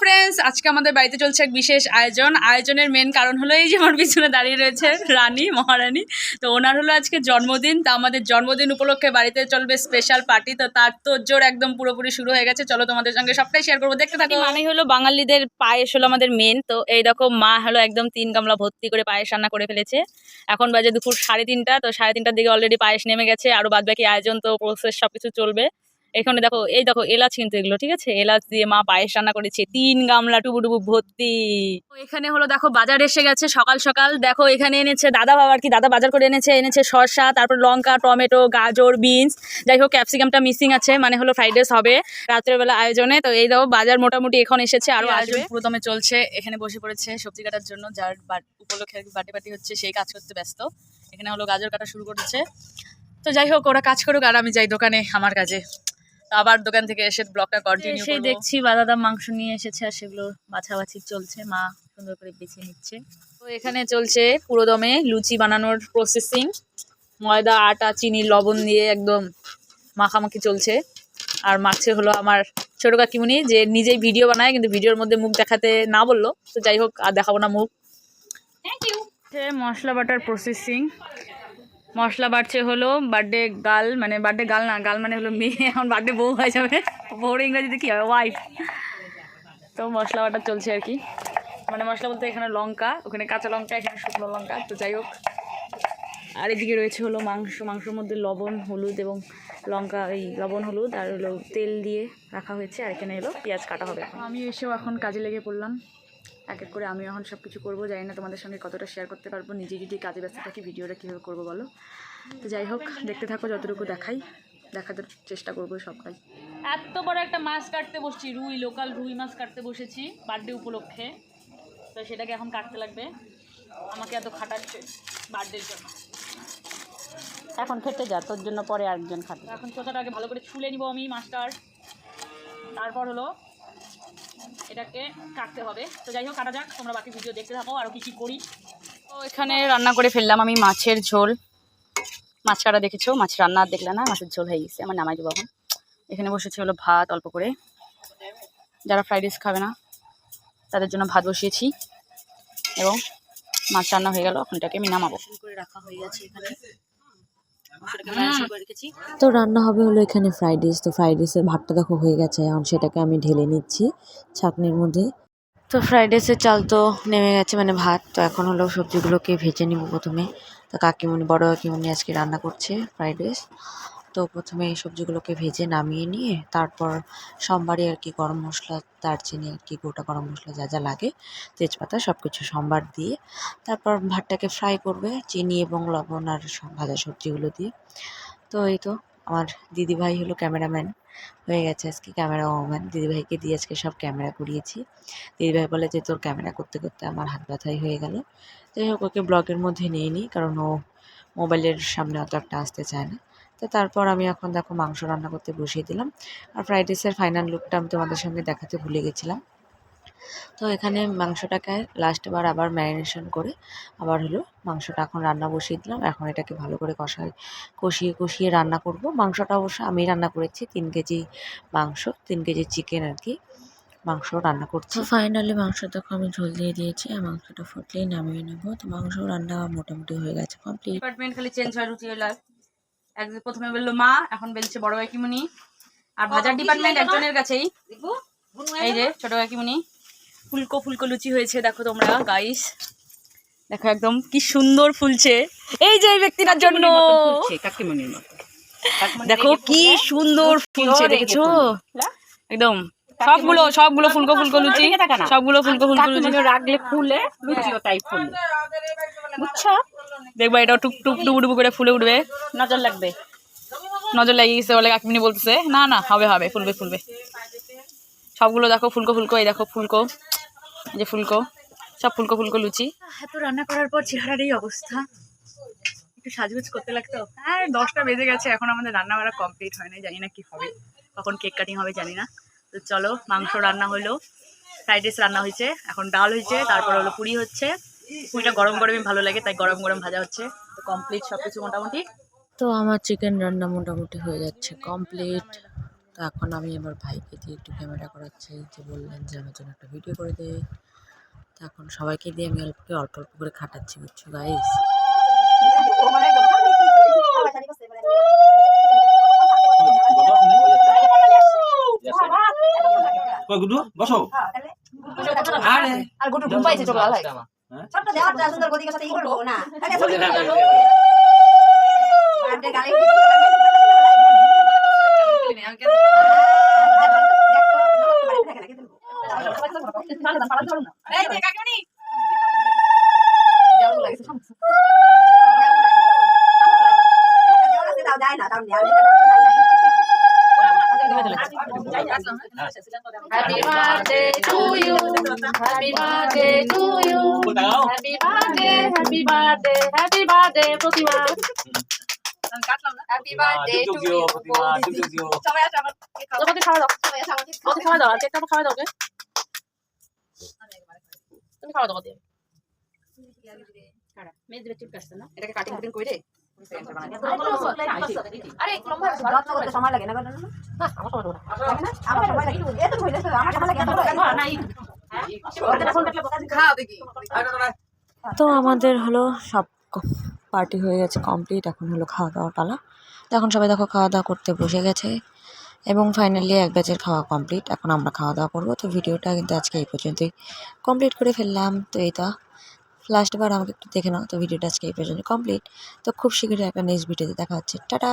Friends আজকে আমাদের বাড়িতে চলছে এক বিশেষ আয়োজন। আয়োজনের মেন কারণ হলো এই যে আমার পিছনে দাঁড়িয়ে রয়েছে রানী, মহারানী। তো ওনার হলো আজকে জন্মদিন, তা আমাদের জন্মদিন উপলক্ষে বাড়িতে চলবে স্পেশাল পার্টি তো তার তো জোর একদম পুরোপুরি শুরু হয়ে গেছে। চলো তোমাদের সঙ্গে সবটাই শেয়ার করব। দেখতে থাকি। মানে হলো বাঙালিদের পায়েস হলো আমাদের মেন তো এই রকম মা হলো একদম তিন গামলা ভর্তি করে পায়েস রান্না করে ফেলেছে। এখন বাজে দুপুর সাড়ে তিনটা, তো সাড়ে তিনটার দিকে অলরেডি পায়েস নেমে গেছে। আরও বাদ বাকি আয়োজন তো প্রসেস সব কিছু চলবে। এখানে দেখো এই দেখো এলাচ কিন্তু এগুলো ঠিক আছে? এলাচ দিয়ে মা পায়েস রান্না করেছে। তিন গামলা টুবু টুবু ভর্তি। তো এখানে হলো দেখো বাজার এসে গেছে সকাল সকাল। দেখো এখানে এনেছে দাদা বাবা আর কি দাদা বাজার করে এনেছে। এনেছে শসা তারপর লঙ্কা টমেটো গাজর বিনস। যাই হোক ক্যাপসিকামটা মিসিং আছে মানে হলো ফ্রাইড রাইস হবে রাত্রের বেলা আয়োজনে। তো এই দেখো বাজার মোটামুটি এখন এসেছে আরও আসবে। পুরোদমে চলছে এখানে বসে পড়েছে সবজি কাটার জন্য যার উপলক্ষে বাটি বাটি হচ্ছে সেই কাজ করতে ব্যস্ত। এখানে হলো গাজর কাটা শুরু করেছে। তো যাই হোক ওরা কাজ করুক আর আমি যাই দোকানে আমার কাজে। তো আবার দোকান থেকে এসে ব্লগটা কন্টিনিউ সেই দেখছি বাদাদাম মাংস নিয়ে এসেছে আর সেগুলো বাছাবাছি চলছে মা সুন্দর করে বেছে নিচ্ছে। তো এখানে চলছে পুরোদমে লুচি বানানোর প্রসেসিং ময়দা আটা চিনি লবণ দিয়ে একদম মাখামাখি চলছে। আর মাছে হলো আমার ছোটো কাকিমুনি যে নিজেই ভিডিও বানায় কিন্তু ভিডিওর মধ্যে মুখ দেখাতে না বলল। তো যাই হোক আর দেখাবো না মুখ। থ্যাংক ইউ মশলা বাটার প্রসেসিং মশলা বাড়ছে হলো বার্থডে গাল মানে বার্থডে গাল না গাল মানে হলো মেয়ে, এখন বার্থডে বউ হয়ে যাবে। বউর ইংরেজিতে কী হবে ওয়াইফ তো মশলা বাটা চলছে আর কি। মানে মশলা বলতে এখানে লঙ্কা, ওখানে কাঁচা লঙ্কা, এখানে শুকনো লঙ্কা, তো যাই হোক। আর এদিকে রয়েছে হলো মাংস, মাংসের মধ্যে লবণ, হলুদ এবং লঙ্কা, এই লবণ, হলুদ আর হলো তেল দিয়ে রাখা হয়েছে। আর এখানে এলো পেঁয়াজ কাটা হবে আমি এসেও এখন কাজে লেগে পড়লাম। এক এক করে আমি এখন সব কিছু করব। জানি না তোমাদের সঙ্গে কতটা শেয়ার করতে পারব। নিজে যদি কাজে ব্যস্ত থাকি ভিডিওটা কীভাবে করব বলো? তো যাই হোক দেখতে থাকো যতটুকু দেখাই দেখাতে চেষ্টা করব সবটাই। এত বড় একটা মাছ কাটতে বসছি রুই লোকাল রুই মাছ কাটতে বসেছি বার্থডে উপলক্ষে। তো সেটাকে এখন কাটতে লাগবে। আমাকে এত খাটাচ্ছে বার্থডের জন্য। এখন খেতে যা তোর জন্য পরে আরেকজন খাবে। তো এখন চোথাটা আগে ভালো করে ছুলে নিব আমি মাছটার। তারপর হলো এটাকে কাটতে হবে। তো যাই হোক কাটা যাক তোমরা বাকি ভিডিও দেখতে থাকো আরও কী কী করি। তো এখানে রান্না করে ফেললাম আমি মাছের ঝোল। মাছ কাটা দেখেছ? মাছ রান্না আর দেখলে না মাছের ঝোল হয়ে গেছে আমার নামাই দেবো এখন। এখানে বসেছে হলো ভাত অল্প করে। যারা ফ্রাইড রাইস খাবে না তাদের জন্য ভাত বসিয়েছি। এবং মাছ রান্না হয়ে গেল এখন এটাকে আমি নামাবো। করে রাখা হয়ে গেছে এখানে মাংসটাকে ম্যারিনেশন করে রেখেছি তো রান্না হবে হলো এখানে ফ্রাইড রাইস তো ফ্রাইড রাইসের ভাতটা দেখো হয়ে গেছে। এখন সেটাকে আমি ঢেলে নিচ্ছি ছাকনির মধ্যে। তো ফ্রাইড রাইসের চাল তো নেমে গেছে মানে ভাত। তো এখন হলো সবজিগুলোকে ভেজে নিব প্রথমে। তো কাকিমণি বড় কাকিমণি আজকে রান্না করছে ফ্রাইড রাইস তো প্রথমে এই সবজিগুলোকে ভেজে নামিয়ে নিয়ে তারপর সোমবারে আর কি গরম মশলা, দারচিনি আর কি গোটা গরম মশলা যা যা লাগে, তেজপাতা সব কিছু সোমবার দিয়ে তারপর ভাতটাকে ফ্রাই করবে, চিনি এবং লবণ আর ভাজা সবজিগুলো দিয়ে। তো এই তো আমার দিদিভাই হলো ক্যামেরাম্যান, হয়ে গেছে আজকে ক্যামেরা ওম্যান দিদিভাইকে দিয়ে আজকে সব ক্যামেরা করিয়েছি। দিদিভাই বলে যে তোর ক্যামেরা করতে করতে আমার হাত ব্যথাই হয়ে গেল। যাই হোক, ওকে ব্লগের মধ্যে নিয়ে নিই, কারণ ও মোবাইলের সামনে অত একটা আসতে চায় না। তো তারপর আমি এখন দেখো মাংস রান্না করতে বসিয়ে দিলাম। আর ফ্রাইড রাইসের ফাইনাল লুকটা আমি তোমাদের সঙ্গে দেখাতে ভুলে গেছিলাম। তো এখানে মাংসটাকে লাস্ট বার আবার ম্যারিনেশন করে আবার হলো মাংসটা এখন রান্না বসিয়ে দিলাম। এখন এটাকে ভালো করে কষাই কষিয়ে কষিয়ে রান্না করব। মাংসটা অবশ্য আমি রান্না করেছি তিন কেজি মাংস তিন কেজি চিকেন আর কি মাংস রান্না করছি। ফাইনালি মাংস দেখো আমি ঝোল দিয়ে দিয়েছি আর মাংসটা ফুটলেই নামিয়ে নেব। তো মাংস রান্না মোটামুটি হয়ে গেছে কমপ্লিট ডিপার্টমেন্ট খালি চেঞ্জ হয় রুচি হলো একজন প্রথমে বলল মা এখন বেলছে বড় কাকিমুনি। আর ভাজার ডিপার্টমেন্ট একজনের কাছেই। এই যে ছোট কাকিমুনি। ফুলকো ফুলকো লুচি হয়েছে দেখো তোমরা গাইস দেখো একদম কি সুন্দর ফুলছে। এই যে এই ব্যক্তিটার জন্য। দেখো কি সুন্দর ফুলছে দেখেছ? একদম। সবগুলো সবগুলো ফুলকো ফুলকো লুচি। সবগুলো ফুলকো ফুলকো লুচি। রাখলে ফুলে লুচিও তাই ফুলে। বুঝছ? দেখবা এটা টুক টুক টুক টুক করে ফুলে উঠবে। নজর লাগবে। নজর লেগে গেছে বলে কাকিমিনি বলতেছে না না হবে হবে ফুলবে ফুলবে। সবগুলো দেখো ফুলকো ফুলকো এই দেখো ফুলকো এই যে ফুলকো সব ফুলকো ফুলকো লুচি। এত রান্না করার পর চেহারার এই অবস্থা। একটু সাজগুজ করতে লাগতো। হ্যাঁ দশটা বেজে গেছে এখন আমাদের রান্না বান্না কমপ্লিট হয় না জানি না কি হবে। কখন কেক কাটিং হবে জানি না। তো চলো মাংস রান্না হলো ফ্রাইড রাইস রান্না হয়েছে এখন ডাল হয়েছে তারপর হলো পুরি হচ্ছে। পুরিটা গরম গরমই ভালো লাগে তাই গরম গরম ভাজা হচ্ছে। তো কমপ্লিট সব কিছু মোটামুটি। তো আমার চিকেন রান্না মোটামুটি হয়ে যাচ্ছে কমপ্লিট তো এখন আমি আমার ভাইকে দিয়ে একটু ক্যামেরা করাচ্ছি যে বললেন যে আমার জন্য একটা ভিডিও করে দে। তো এখন সবাইকে দিয়ে আমি অল্প অল্প অল্প করে খাটাচ্ছি বুঝছ গাইস গুডু বসো। আর। গুটু ঘুম পাইছে লাল হয়ে ছোট্ট দেওয়ারটা সুন্দর গদিকের সাথে ই করব না বলে না। বার্থডে গালে যায় না তার happy birthday to you happy birthday to you বল দাও happy birthday happy birthday happy birthday Pratima happy birthday to টুকিও you Pratima টুকিও সবাই আছে আমার তোমাকে খাওয়া দাও ওকে খাওয়া দাও কেকটা খাওয়া দাও তুমি খাওয়া দাও এটাকে কাটিং কুটিং করে যত্ন করতে সময় লাগে না গো, না, না, না। আমার সময় লাগে না? আমার সময় লাগে এত আমার সময় লাগে এত লাগে না। তো আমাদের হলো সব পার্টি হয়ে গেছে কমপ্লিট। এখন হলো খাওয়া দাওয়ার পালা। তো এখন সবাই দেখো খাওয়া দাওয়া করতে বসে গেছে। এবং ফাইনালি এক ব্যাচের খাওয়া কমপ্লিট। এখন আমরা খাওয়া দাওয়া করব। তো ভিডিওটা কিন্তু আজকে এই পর্যন্তই। কমপ্লিট করে ফেললাম। তো এই লাস্ট বার আমাকে একটু দেখে নাও, তো ভিডিওটা আজকে এই পর্যন্ত কমপ্লিট তো খুব শীঘ্রই একটা নেক্সট ভিডিওতে দেখা হচ্ছে। টাটা!